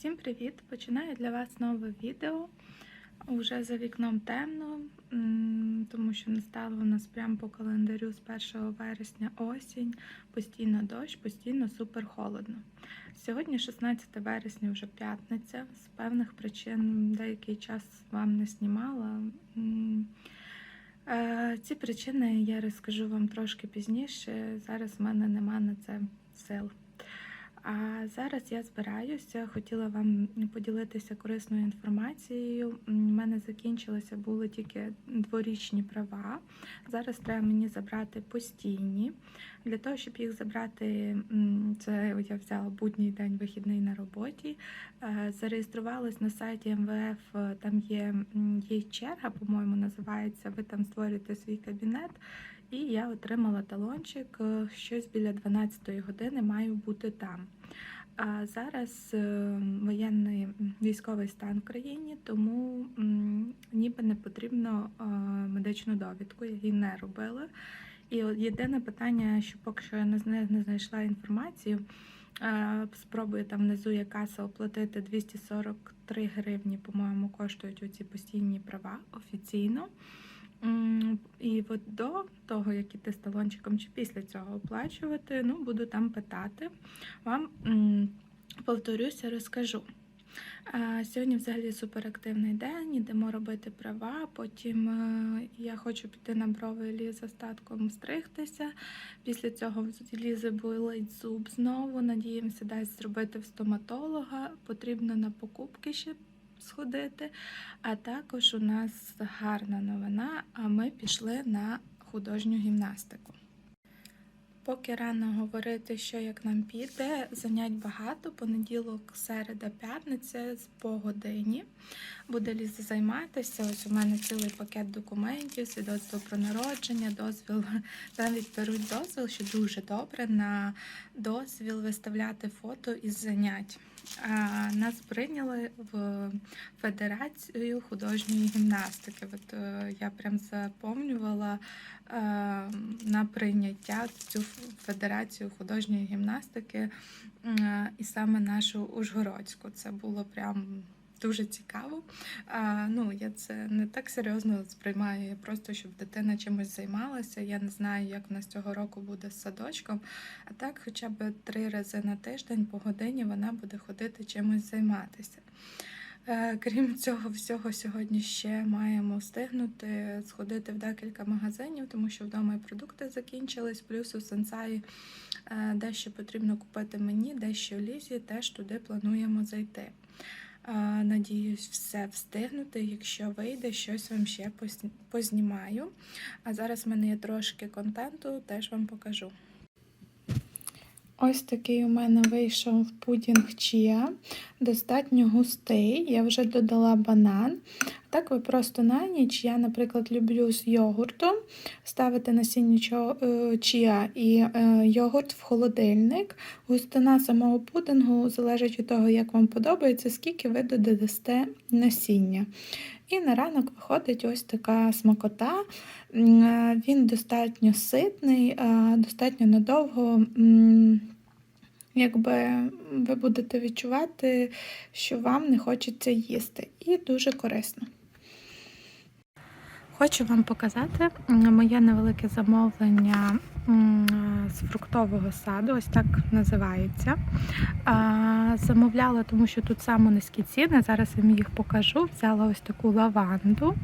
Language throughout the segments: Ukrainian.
Всім привіт! Починаю для вас нове відео. Уже за вікном темно, тому що настало у нас прямо по календарю з 1 вересня осінь, постійно дощ, постійно супер холодно. Сьогодні 16 вересня, вже п'ятниця. З певних причин деякий час вам не знімала. Е, Ці причини я розкажу вам трошки пізніше. Зараз в мене нема на це сил. А зараз я збираюся, хотіла вам поділитися корисною інформацією. У мене закінчилися були тільки дворічні права. Зараз треба мені забрати постійні. Для того, щоб їх забрати, це я взяла будній день вихідний на роботі. е, Зареєструвалась на сайті МВФ. е, Там є, є черга, по-моєму, називається. Ви там створюєте свій кабінет. І я отримала талончик, е, щось біля 12 години маю бути там. А зараз е, воєнний військовий стан в країні, тому ніби не потрібно е, медичну довідку, я її не робила. І єдине питання, що поки що я не зна- не знайшла інформацію. Спробую там внизу є каса оплатити 243 гривні, по-моєму, коштують оці постійні права офіційно. І от до того, як іти з талончиком, чи після цього оплачувати, ну, буду там питати. Вам повторюся, розкажу. Сьогодні взагалі суперактивний день, ідемо робити права. Потім е, я хочу піти на брови ліз остатком стригтися. Після цього лізи болить зуб знову. Надіємося, дасть зробити в стоматолога. Потрібно на покупки ще сходити. А також у нас гарна новина. А ми пішли на художню гімнастику. Поки рано говорити, що як нам піде, занять багато. Понеділок, середа, п'ятниця по годині. Буде Ліза займатися. Ось у мене цілий пакет документів, свідоцтво про народження, дозвіл. Навіть беруть дозвіл, що дуже добре на дозвіл виставляти фото із занять. Нас прийняли в Федерацію художньої гімнастики. От е, я прям заповнювала е, на прийняття цю федерацію художньої гімнастики е, і саме нашу Ужгородську. Це було прям. Дуже цікаво. А, ну, я це не так серйозно сприймаю. Я просто щоб дитина чимось займалася. Я не знаю, як в нас цього року буде з садочком. А так, хоча б три рази на тиждень по годині вона буде ходити чимось займатися. Е, Крім цього всього, сьогодні ще маємо встигнути сходити в декілька магазинів, тому що вдома і продукти закінчились, плюс у сенсаї е, дещо потрібно купити мені, дещо лізі, теж туди плануємо зайти. Надіюсь, все встигнути. Якщо вийде, щось вам ще познімаю. А зараз в мене є трошки контенту, теж вам покажу. Ось такий у мене вийшов пудінг чія, достатньо густий. Я вже додала банан. Так ви просто на ніч. Я, наприклад, люблю з йогуртом ставити насіння е, чія і е, йогурт в холодильник. Густина самого пудингу залежить від того, як вам подобається, скільки ви додасте насіння. І на ранок виходить ось така смакота. Е, Він достатньо ситний, достатньо надовго. Якби ви будете відчувати, що вам не хочеться їсти, і дуже корисно. Хочу вам показати моє невелике замовлення з фруктового саду, ось так називається. Замовляла, тому що тут саме низькі ціни. Зараз вам їх покажу. Взяла ось таку лаванду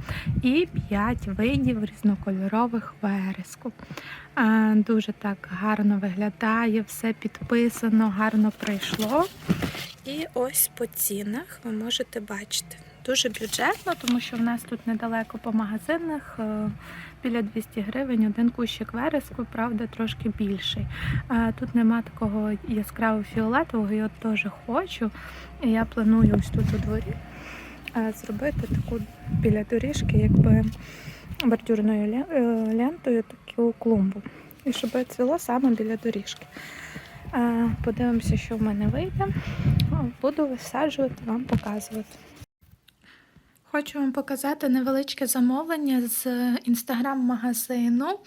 і 5 видів різнокольорових вереску. Дуже так гарно виглядає, все підписано, гарно прийшло. І ось по цінах ви можете бачити. Дуже бюджетно, тому що в нас тут недалеко по магазинах е, біля 200 гривень один кущик вереску, правда, трошки більший. Тут нема такого яскраво фіолетового, я теж хочу. І я планую ось тут у дворі е, зробити таку біля доріжки, якби бордюрною е, лентою таку клумбу. І щоб цвіло саме біля доріжки. Подивимося, що в мене вийде. Буду висаджувати, вам показувати. Хочу вам показати невеличке замовлення з інстаграм-магазину.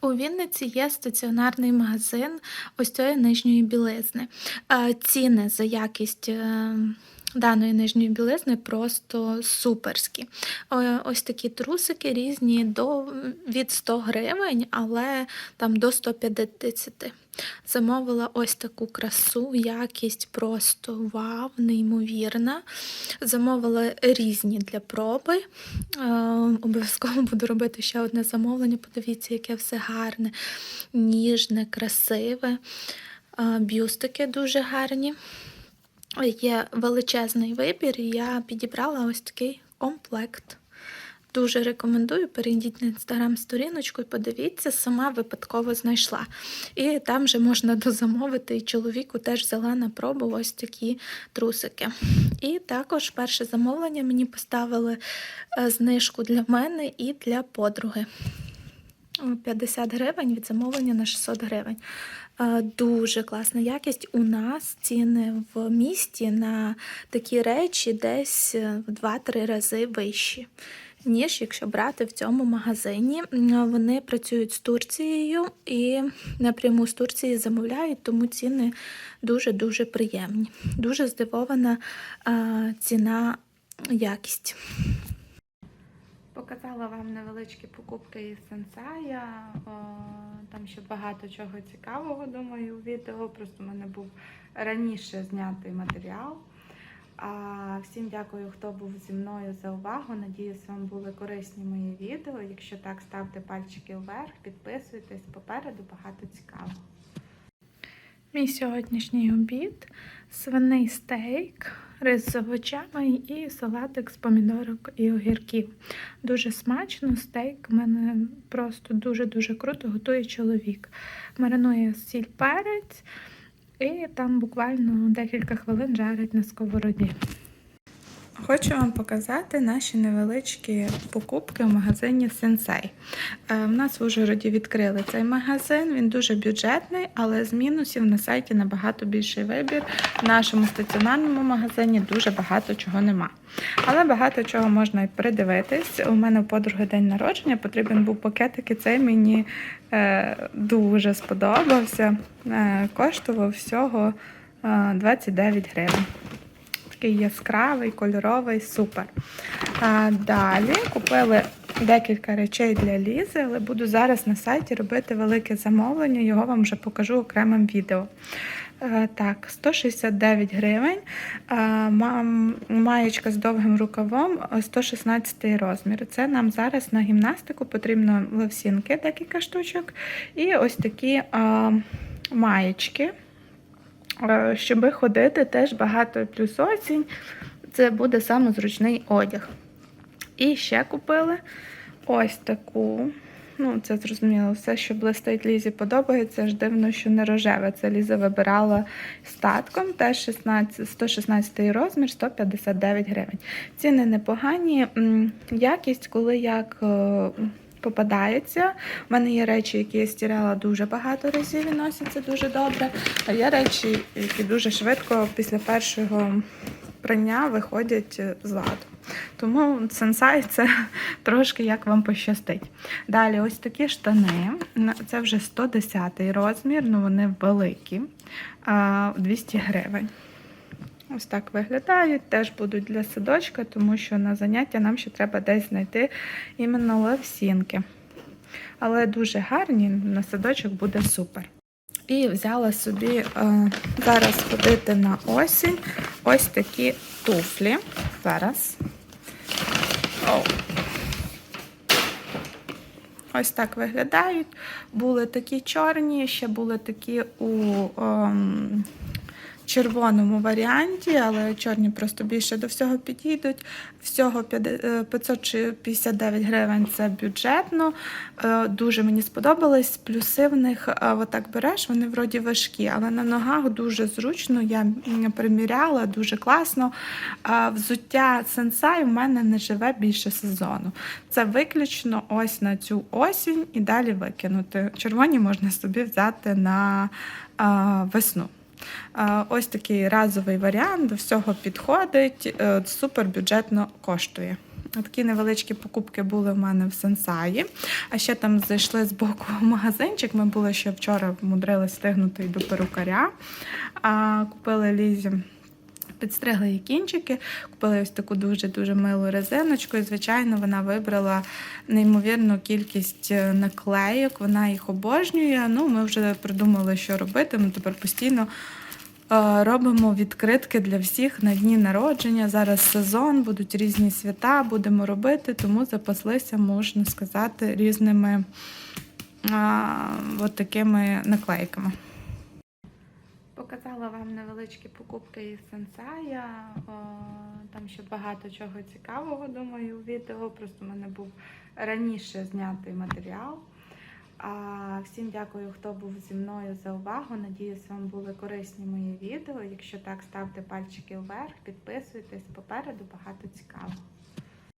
У Вінниці є стаціонарний магазин ось цієї нижньої білизни. Е, Ціни за якість е, даної нижньої білизни просто суперські. Ось такі трусики різні до від 100 гривень, але там до 150. Замовила ось таку красу, якість просто вау, неймовірна. Замовила різні для проби. Е, Обов'язково буду робити ще одне замовлення. Подивіться, яке все гарне, ніжне, красиве. Е, Бюстики дуже гарні. Є величезний вибір, і я підібрала ось такий комплект. Дуже рекомендую, перейдіть на інстаграм-сторіночку і подивіться, сама випадково знайшла. І там же можна дозамовити, і чоловіку теж взяла на пробу ось такі трусики. І також перше замовлення мені поставили е, знижку для мене і для подруги. 50 гривень від замовлення на 600 гривень. Е, Дуже класна якість. У нас ціни в місті на такі речі десь е, в 2-3 рази вищі, ніж якщо брати в цьому магазині. Вони працюють з Турцією і напряму з Турції замовляють, тому ціни дуже-дуже приємні. Дуже здивована е, ціна якість. Показала вам невеличкі покупки із сенсая. Там ще багато чого цікавого, думаю, у відео. Просто в мене був раніше знятий матеріал. А всім дякую, хто був зі мною за увагу. Надіюсь, вам були корисні мої відео. Якщо так, ставте пальчики вверх, підписуйтесь попереду багато цікавого. Мій сьогоднішній обід свиний стейк, рис з овочами і салатик з помідорок і огірків. Дуже смачно, стейк в мене просто дуже-дуже круто готує чоловік. Маринує сіль перець і там буквально декілька хвилин жарить на сковороді. Хочу вам показати наші невеличкі покупки в магазині Сенсей. Е, В нас в Ужгороді відкрили цей магазин. Він дуже бюджетний, але з мінусів на сайті набагато більший вибір. В нашому стаціонарному магазині дуже багато чого нема. Але багато чого можна і придивитись. У мене в подруги день народження потрібен був пакетик, і цей мені е, дуже сподобався. Е, коштував всього е, 29 гривень такий яскравий, кольоровий, супер. А, далі купили декілька речей для Лізи, але буду зараз на сайті робити велике замовлення, його вам вже покажу окремим відео. Е, Так, 169 гривень. Е, Маєчка з довгим рукавом е, 116 розмір. Це нам зараз на гімнастику потрібно левсінки, декілька штучок. І ось такі е, маєчки. Е, Щоби ходити теж багато плюс осінь. Це буде саме зручний одяг. І ще купили ось таку. Ну, це зрозуміло, все, що блистить Лізі, подобається. Аж дивно, що не рожеве. Це Ліза вибирала статком, теж 16, 116 розмір, 159 гривень. Ціни непогані. Якість, коли як. Попадається. У мене є речі, які я стирала дуже багато разів і носяться дуже добре. А є речі, які дуже швидко після першого прання виходять е, з ладу. Тому сенсай це трошки як вам пощастить. Далі, ось такі штани. Це вже 110 розмір, ну вони великі, 200 гривень. Ось так виглядають, теж будуть для садочка, тому що на заняття нам ще треба десь знайти іменно левсінки. Але дуже гарні, на садочок буде супер. І взяла собі е, зараз ходити на осінь ось такі туфлі. Зараз. Оу. Ось так виглядають. Були такі чорні, ще були такі у ем, червоному варіанті, але чорні просто більше до всього підійдуть. Всього 50 е, 559 гривень це бюджетно. Е, Дуже мені сподобались. Плюси в них е, отак береш, вони вроді важкі, але на ногах дуже зручно. Я приміряла, дуже класно. Взуття сенсай в мене не живе більше сезону. Це виключно ось на цю осінь і далі викинути. Червоні можна собі взяти на весну. А, Ось такий разовий варіант, до всього підходить, е, супер бюджетно коштує. Такі невеличкі покупки були в мене в Сенсаї. А ще там зайшли з боку в магазинчик. Ми були ще вчора мудрили встигнути до перукаря. А, Купили Лізі Підстригли її кінчики, купили ось таку дуже-дуже милу резиночку. І, звичайно, вона вибрала неймовірну кількість е, наклейок. Вона їх обожнює. Ну, ми вже придумали, що робити. Ми тепер постійно е, робимо відкритки для всіх на дні народження. Зараз сезон, будуть різні свята, будемо робити, тому запаслися, можна сказати, різними а, от такими наклейками. Показала вам невеличкі покупки із сенсая. Там ще багато чого цікавого, думаю, у відео. Просто в мене був раніше знятий матеріал. А всім дякую, хто був зі мною за увагу. Надіюсь, вам були корисні мої відео. Якщо так, ставте пальчики вверх, підписуйтесь. Попереду багато цікавого.